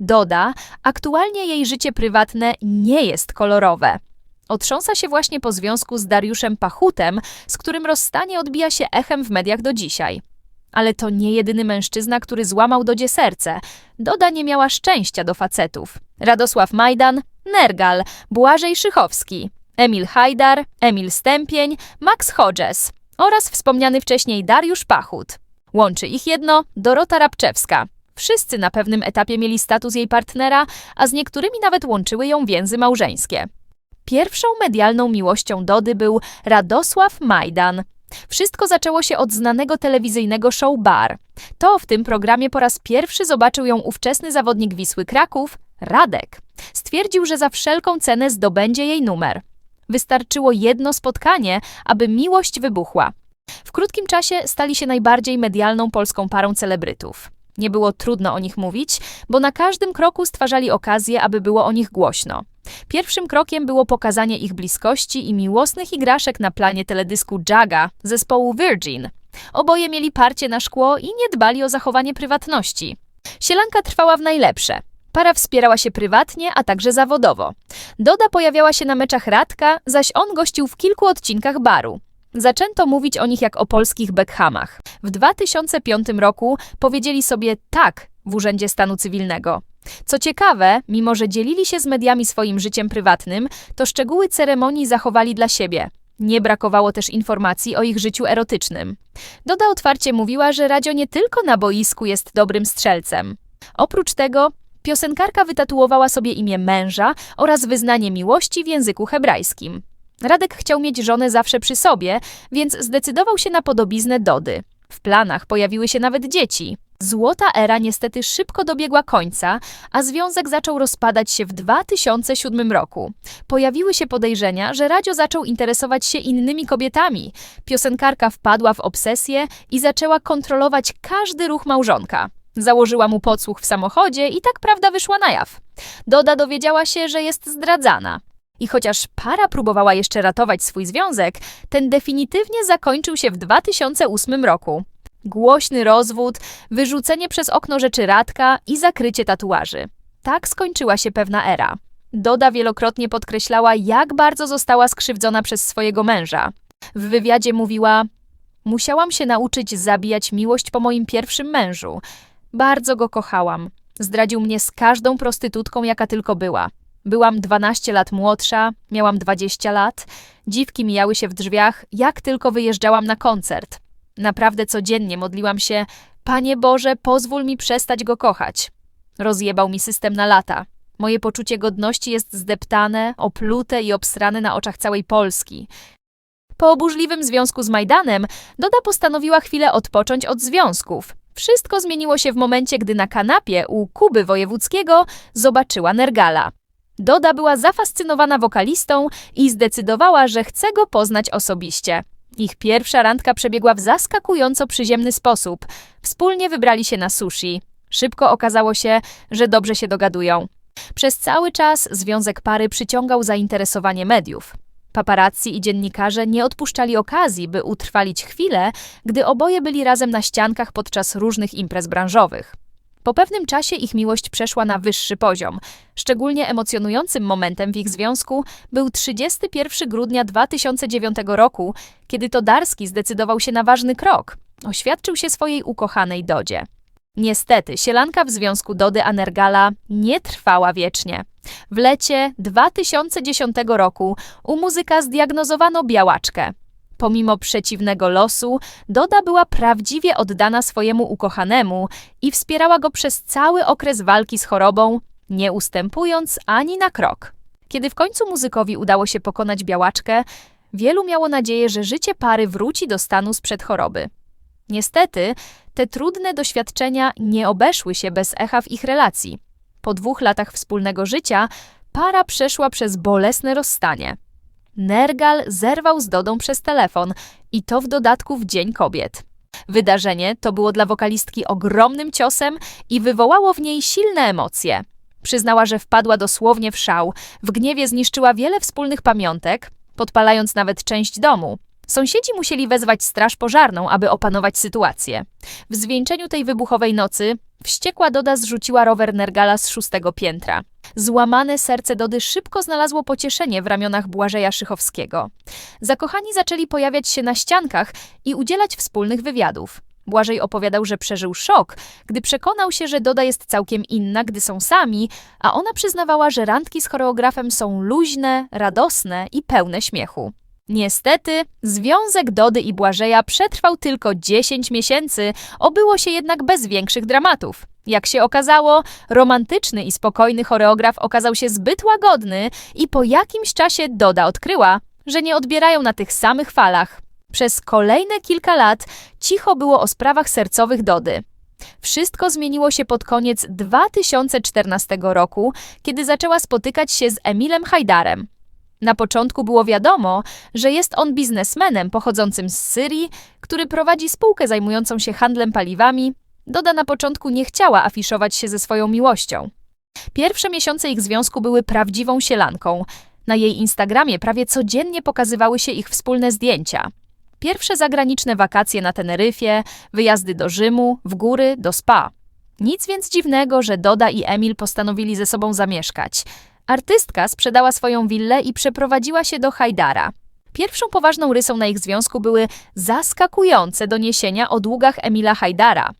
Doda, aktualnie jej życie prywatne nie jest kolorowe. Otrząsa się właśnie po związku z Dariuszem Pachutem, z którym rozstanie odbija się echem w mediach do dzisiaj. Ale to nie jedyny mężczyzna, który złamał Dodzie serce. Doda nie miała szczęścia do facetów. Radosław Majdan, Nergal, Błażej Szychowski, Emil Hajdar, Emil Stępień, Max Hodges oraz wspomniany wcześniej Dariusz Pachut. Łączy ich jedno Dorota Rabczewska. Wszyscy na pewnym etapie mieli status jej partnera, a z niektórymi nawet łączyły ją więzy małżeńskie. Pierwszą medialną miłością Dody był Radosław Majdan. Wszystko zaczęło się od znanego telewizyjnego show Bar. To w tym programie po raz pierwszy zobaczył ją ówczesny zawodnik Wisły Kraków, Radek. Stwierdził, że za wszelką cenę zdobędzie jej numer. Wystarczyło jedno spotkanie, aby miłość wybuchła. W krótkim czasie stali się najbardziej medialną polską parą celebrytów. Nie było trudno o nich mówić, bo na każdym kroku stwarzali okazję, aby było o nich głośno. Pierwszym krokiem było pokazanie ich bliskości i miłosnych igraszek na planie teledysku Jaga zespołu Virgin. Oboje mieli parcie na szkło i nie dbali o zachowanie prywatności. Sielanka trwała w najlepsze. Para wspierała się prywatnie, a także zawodowo. Doda pojawiała się na meczach Radka, zaś on gościł w kilku odcinkach baru. Zaczęto mówić o nich jak o polskich Beckhamach. W 2005 roku powiedzieli sobie tak w Urzędzie Stanu Cywilnego. Co ciekawe, mimo że dzielili się z mediami swoim życiem prywatnym, to szczegóły ceremonii zachowali dla siebie. Nie brakowało też informacji o ich życiu erotycznym. Doda otwarcie mówiła, że Radio nie tylko na boisku jest dobrym strzelcem. Oprócz tego, piosenkarka wytatuowała sobie imię męża oraz wyznanie miłości w języku hebrajskim. Radek chciał mieć żonę zawsze przy sobie, więc zdecydował się na podobiznę Dody. W planach pojawiły się nawet dzieci. Złota era niestety szybko dobiegła końca, a związek zaczął rozpadać się w 2007 roku. Pojawiły się podejrzenia, że Radio zaczął interesować się innymi kobietami. Piosenkarka wpadła w obsesję i zaczęła kontrolować każdy ruch małżonka. Założyła mu podsłuch w samochodzie i tak prawda wyszła na jaw. Doda dowiedziała się, że jest zdradzana. I chociaż para próbowała jeszcze ratować swój związek, ten definitywnie zakończył się w 2008 roku. Głośny rozwód, wyrzucenie przez okno rzeczy Radka i zakrycie tatuaży. Tak skończyła się pewna era. Doda wielokrotnie podkreślała, jak bardzo została skrzywdzona przez swojego męża. W wywiadzie mówiła: Musiałam się nauczyć zabijać miłość po moim pierwszym mężu. Bardzo go kochałam. Zdradził mnie z każdą prostytutką, jaka tylko była. Byłam 12 lat młodsza, miałam 20 lat. Dziwki mijały się w drzwiach, jak tylko wyjeżdżałam na koncert. Naprawdę codziennie modliłam się: Panie Boże, pozwól mi przestać go kochać. Rozjebał mi system na lata. Moje poczucie godności jest zdeptane, oplute i obsrane na oczach całej Polski. Po oburzliwym związku z Majdanem, Doda postanowiła chwilę odpocząć od związków. Wszystko zmieniło się w momencie, gdy na kanapie u Kuby Wojewódzkiego zobaczyła Nergala. Doda była zafascynowana wokalistą i zdecydowała, że chce go poznać osobiście. Ich pierwsza randka przebiegła w zaskakująco przyziemny sposób. Wspólnie wybrali się na sushi. Szybko okazało się, że dobrze się dogadują. Przez cały czas związek pary przyciągał zainteresowanie mediów. Paparazzi i dziennikarze nie odpuszczali okazji, by utrwalić chwilę, gdy oboje byli razem na ściankach podczas różnych imprez branżowych. Po pewnym czasie ich miłość przeszła na wyższy poziom. Szczególnie emocjonującym momentem w ich związku był 31 grudnia 2009 roku, kiedy to Darski zdecydował się na ważny krok. Oświadczył się swojej ukochanej Dodzie. Niestety, sielanka w związku Dody Anergala nie trwała wiecznie. W lecie 2010 roku u muzyka zdiagnozowano białaczkę. Pomimo przeciwnego losu, Doda była prawdziwie oddana swojemu ukochanemu i wspierała go przez cały okres walki z chorobą, nie ustępując ani na krok. Kiedy w końcu muzykowi udało się pokonać białaczkę, wielu miało nadzieję, że życie pary wróci do stanu sprzed choroby. Niestety, te trudne doświadczenia nie obeszły się bez echa w ich relacji. Po dwóch latach wspólnego życia para przeszła przez bolesne rozstanie. Nergal zerwał z Dodą przez telefon i to w dodatku w Dzień Kobiet. Wydarzenie to było dla wokalistki ogromnym ciosem i wywołało w niej silne emocje. Przyznała, że wpadła dosłownie w szał, w gniewie zniszczyła wiele wspólnych pamiątek, podpalając nawet część domu. Sąsiedzi musieli wezwać straż pożarną, aby opanować sytuację. W zwieńczeniu tej wybuchowej nocy Wściekła Doda zrzuciła rower Nergala z szóstego piętra. Złamane serce Dody szybko znalazło pocieszenie w ramionach Błażeja Szychowskiego. Zakochani zaczęli pojawiać się na ściankach i udzielać wspólnych wywiadów. Błażej opowiadał, że przeżył szok, gdy przekonał się, że Doda jest całkiem inna, gdy są sami, a ona przyznawała, że randki z choreografem są luźne, radosne i pełne śmiechu. Niestety, związek Dody i Błażeja przetrwał tylko 10 miesięcy, obyło się jednak bez większych dramatów. Jak się okazało, romantyczny i spokojny choreograf okazał się zbyt łagodny i po jakimś czasie Doda odkryła, że nie odbierają na tych samych falach. Przez kolejne kilka lat cicho było o sprawach sercowych Dody. Wszystko zmieniło się pod koniec 2014 roku, kiedy zaczęła spotykać się z Emilem Hajdarem. Na początku było wiadomo, że jest on biznesmenem pochodzącym z Syrii, który prowadzi spółkę zajmującą się handlem paliwami. Doda na początku nie chciała afiszować się ze swoją miłością. Pierwsze miesiące ich związku były prawdziwą sielanką. Na jej Instagramie prawie codziennie pokazywały się ich wspólne zdjęcia. Pierwsze zagraniczne wakacje na Teneryfie, wyjazdy do Rzymu, w góry, do spa. Nic więc dziwnego, że Doda i Emil postanowili ze sobą zamieszkać. Artystka sprzedała swoją willę i przeprowadziła się do Hajdara. Pierwszą poważną rysą na ich związku były zaskakujące doniesienia o długach Emila Hajdara.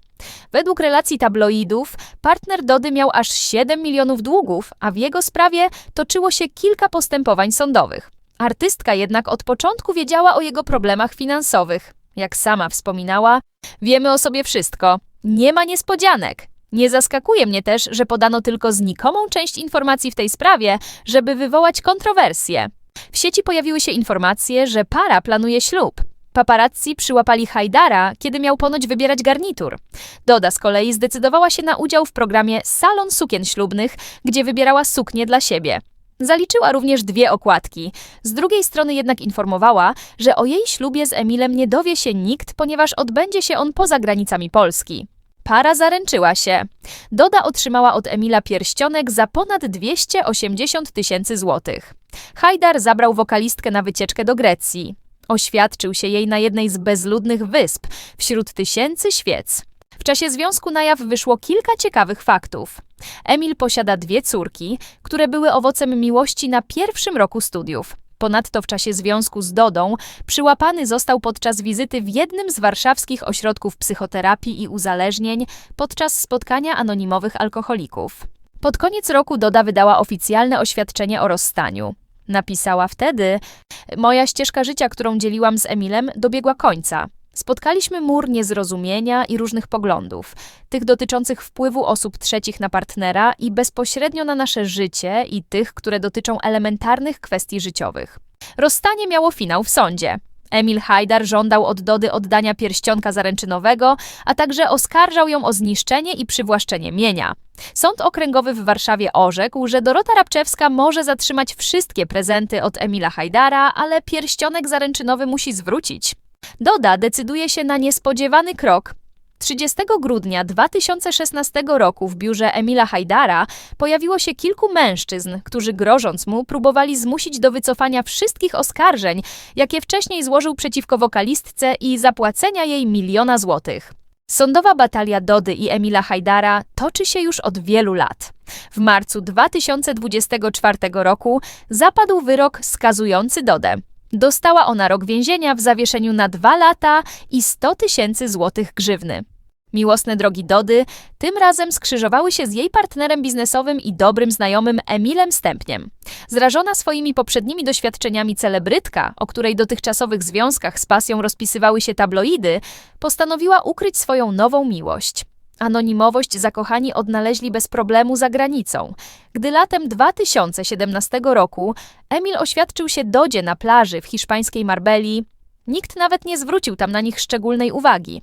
Według relacji tabloidów, partner Dody miał aż 7 milionów długów, a w jego sprawie toczyło się kilka postępowań sądowych. Artystka jednak od początku wiedziała o jego problemach finansowych. Jak sama wspominała, wiemy o sobie wszystko. Nie ma niespodzianek. Nie zaskakuje mnie też, że podano tylko znikomą część informacji w tej sprawie, żeby wywołać kontrowersje. W sieci pojawiły się informacje, że para planuje ślub. Paparazzi przyłapali Hajdara, kiedy miał ponoć wybierać garnitur. Doda z kolei zdecydowała się na udział w programie Salon Sukien Ślubnych, gdzie wybierała suknie dla siebie. Zaliczyła również dwie okładki. Z drugiej strony jednak informowała, że o jej ślubie z Emilem nie dowie się nikt, ponieważ odbędzie się on poza granicami Polski. Para zaręczyła się. Doda otrzymała od Emila pierścionek za ponad 280 tysięcy złotych. Hajdar zabrał wokalistkę na wycieczkę do Grecji. Oświadczył się jej na jednej z bezludnych wysp, wśród tysięcy świec. W czasie związku na jaw wyszło kilka ciekawych faktów. Emil posiada dwie córki, które były owocem miłości na pierwszym roku studiów. Ponadto w czasie związku z Dodą przyłapany został podczas wizyty w jednym z warszawskich ośrodków psychoterapii i uzależnień podczas spotkania anonimowych alkoholików. Pod koniec roku Doda wydała oficjalne oświadczenie o rozstaniu. Napisała wtedy: Moja ścieżka życia, którą dzieliłam z Emilem, dobiegła końca. Spotkaliśmy mur niezrozumienia i różnych poglądów, tych dotyczących wpływu osób trzecich na partnera i bezpośrednio na nasze życie, i tych, które dotyczą elementarnych kwestii życiowych. Rozstanie miało finał w sądzie. Emil Hajdar żądał od Dody oddania pierścionka zaręczynowego, a także oskarżał ją o zniszczenie i przywłaszczenie mienia. Sąd okręgowy w Warszawie orzekł, że Dorota Rabczewska może zatrzymać wszystkie prezenty od Emila Hajdara, ale pierścionek zaręczynowy musi zwrócić. Doda decyduje się na niespodziewany krok. 30 grudnia 2016 roku w biurze Emila Hajdara pojawiło się kilku mężczyzn, którzy grożąc mu próbowali zmusić do wycofania wszystkich oskarżeń, jakie wcześniej złożył przeciwko wokalistce i zapłacenia jej miliona złotych. Sądowa batalia Dody i Emila Hajdara toczy się już od wielu lat. W marcu 2024 roku zapadł wyrok skazujący Dodę. Dostała ona rok więzienia w zawieszeniu na dwa lata i 100 tysięcy złotych grzywny. Miłosne drogi Dody tym razem skrzyżowały się z jej partnerem biznesowym i dobrym znajomym Emilem Stępniem. Zrażona swoimi poprzednimi doświadczeniami celebrytka, o której dotychczasowych związkach z pasją rozpisywały się tabloidy, postanowiła ukryć swoją nową miłość. Anonimowość zakochani odnaleźli bez problemu za granicą. Gdy latem 2017 roku Emil oświadczył się Dodzie na plaży w hiszpańskiej Marbeli, nikt nawet nie zwrócił tam na nich szczególnej uwagi.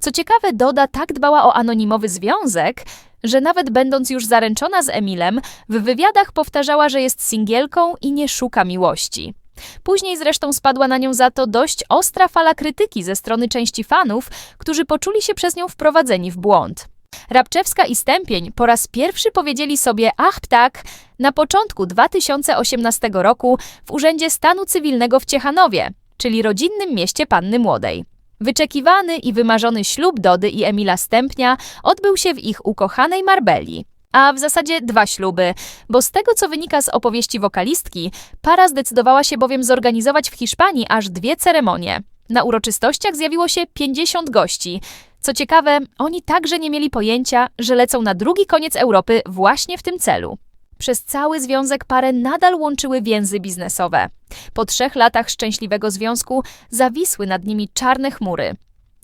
Co ciekawe, Doda tak dbała o anonimowy związek, że nawet będąc już zaręczona z Emilem, w wywiadach powtarzała, że jest singielką i nie szuka miłości. Później zresztą spadła na nią za to dość ostra fala krytyki ze strony części fanów, którzy poczuli się przez nią wprowadzeni w błąd. Rabczewska i Stępień po raz pierwszy powiedzieli sobie ach tak na początku 2018 roku w Urzędzie Stanu Cywilnego w Ciechanowie, czyli rodzinnym mieście Panny Młodej. Wyczekiwany i wymarzony ślub Dody i Emila Stępnia odbył się w ich ukochanej Marbeli. A w zasadzie dwa śluby, bo z tego co wynika z opowieści wokalistki, para zdecydowała się bowiem zorganizować w Hiszpanii aż dwie ceremonie. Na uroczystościach zjawiło się 50 gości. Co ciekawe, oni także nie mieli pojęcia, że lecą na drugi koniec Europy właśnie w tym celu. Przez cały związek parę nadal łączyły więzy biznesowe. Po trzech latach szczęśliwego związku zawisły nad nimi czarne chmury.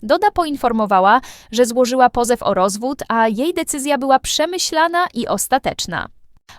Doda poinformowała, że złożyła pozew o rozwód, a jej decyzja była przemyślana i ostateczna.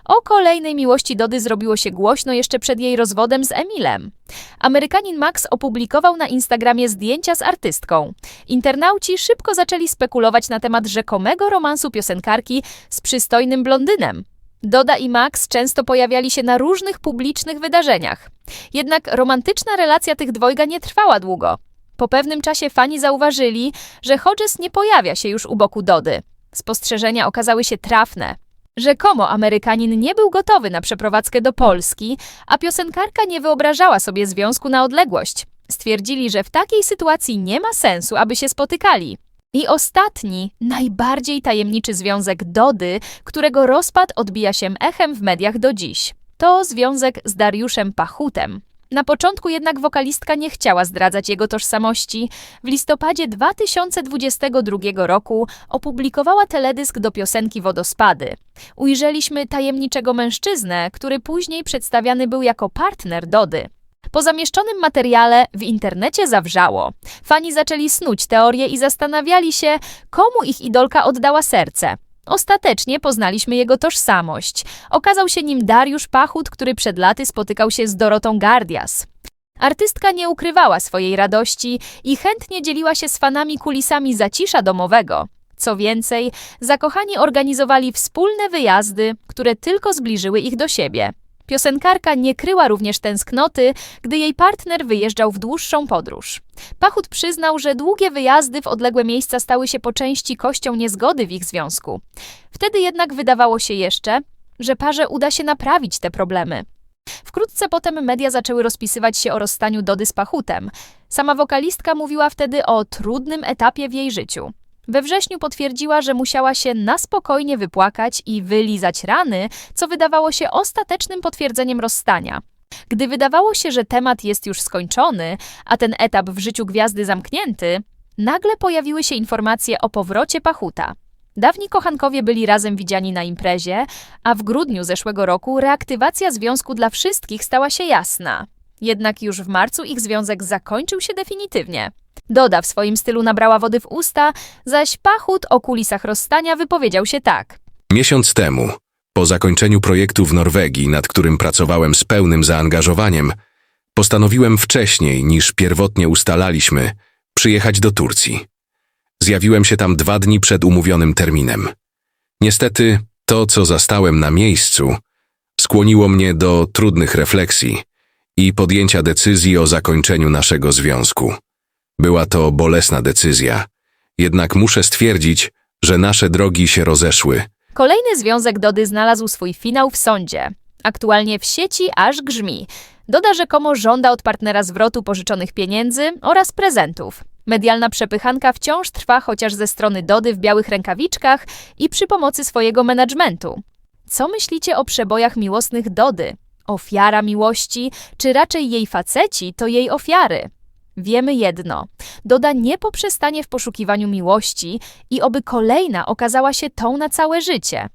O kolejnej miłości Dody zrobiło się głośno jeszcze przed jej rozwodem z Emilem. Amerykanin Max opublikował na Instagramie zdjęcia z artystką. Internauci szybko zaczęli spekulować na temat rzekomego romansu piosenkarki z przystojnym blondynem. Doda i Max często pojawiali się na różnych publicznych wydarzeniach. Jednak romantyczna relacja tych dwojga nie trwała długo. Po pewnym czasie fani zauważyli, że Hodges nie pojawia się już u boku Dody. Spostrzeżenia okazały się trafne. Rzekomo Amerykanin nie był gotowy na przeprowadzkę do Polski, a piosenkarka nie wyobrażała sobie związku na odległość. Stwierdzili, że w takiej sytuacji nie ma sensu, aby się spotykali. I ostatni, najbardziej tajemniczy związek Dody, którego rozpad odbija się echem w mediach do dziś. To związek z Dariuszem Pachutem. Na początku jednak wokalistka nie chciała zdradzać jego tożsamości. W listopadzie 2022 roku opublikowała teledysk do piosenki Wodospady. Ujrzeliśmy tajemniczego mężczyznę, który później przedstawiany był jako partner Dody. Po zamieszczonym materiale w internecie zawrzało. Fani zaczęli snuć teorie i zastanawiali się, komu ich idolka oddała serce. Ostatecznie poznaliśmy jego tożsamość. Okazał się nim Dariusz Pachut, który przed laty spotykał się z Dorotą Gardias. Artystka nie ukrywała swojej radości i chętnie dzieliła się z fanami kulisami zacisza domowego. Co więcej, zakochani organizowali wspólne wyjazdy, które tylko zbliżyły ich do siebie. Piosenkarka nie kryła również tęsknoty, gdy jej partner wyjeżdżał w dłuższą podróż. Pachut przyznał, że długie wyjazdy w odległe miejsca stały się po części kością niezgody w ich związku. Wtedy jednak wydawało się jeszcze, że parze uda się naprawić te problemy. Wkrótce potem media zaczęły rozpisywać się o rozstaniu Dody z Pachutem. Sama wokalistka mówiła wtedy o trudnym etapie w jej życiu. We wrześniu potwierdziła, że musiała się na spokojnie wypłakać i wylizać rany, co wydawało się ostatecznym potwierdzeniem rozstania. Gdy wydawało się, że temat jest już skończony, a ten etap w życiu gwiazdy zamknięty, nagle pojawiły się informacje o powrocie Pachuta. Dawni kochankowie byli razem widziani na imprezie, a w grudniu zeszłego roku reaktywacja związku dla wszystkich stała się jasna. Jednak już w marcu ich związek zakończył się definitywnie. Doda w swoim stylu nabrała wody w usta, zaś Pachut o kulisach rozstania wypowiedział się tak. Miesiąc temu, po zakończeniu projektu w Norwegii, nad którym pracowałem z pełnym zaangażowaniem, postanowiłem wcześniej niż pierwotnie ustalaliśmy przyjechać do Turcji. Zjawiłem się tam dwa dni przed umówionym terminem. Niestety, to co zastałem na miejscu, skłoniło mnie do trudnych refleksji i podjęcia decyzji o zakończeniu naszego związku. Była to bolesna decyzja, jednak muszę stwierdzić, że nasze drogi się rozeszły. Kolejny związek Dody znalazł swój finał w sądzie. Aktualnie w sieci aż grzmi. Doda rzekomo żąda od partnera zwrotu pożyczonych pieniędzy oraz prezentów. Medialna przepychanka wciąż trwa chociaż ze strony Dody w białych rękawiczkach i przy pomocy swojego menadżmentu. Co myślicie o przebojach miłosnych Dody? Ofiara miłości, czy raczej jej faceci to jej ofiary? Wiemy jedno. Doda nie poprzestanie w poszukiwaniu miłości i oby kolejna okazała się tą na całe życie.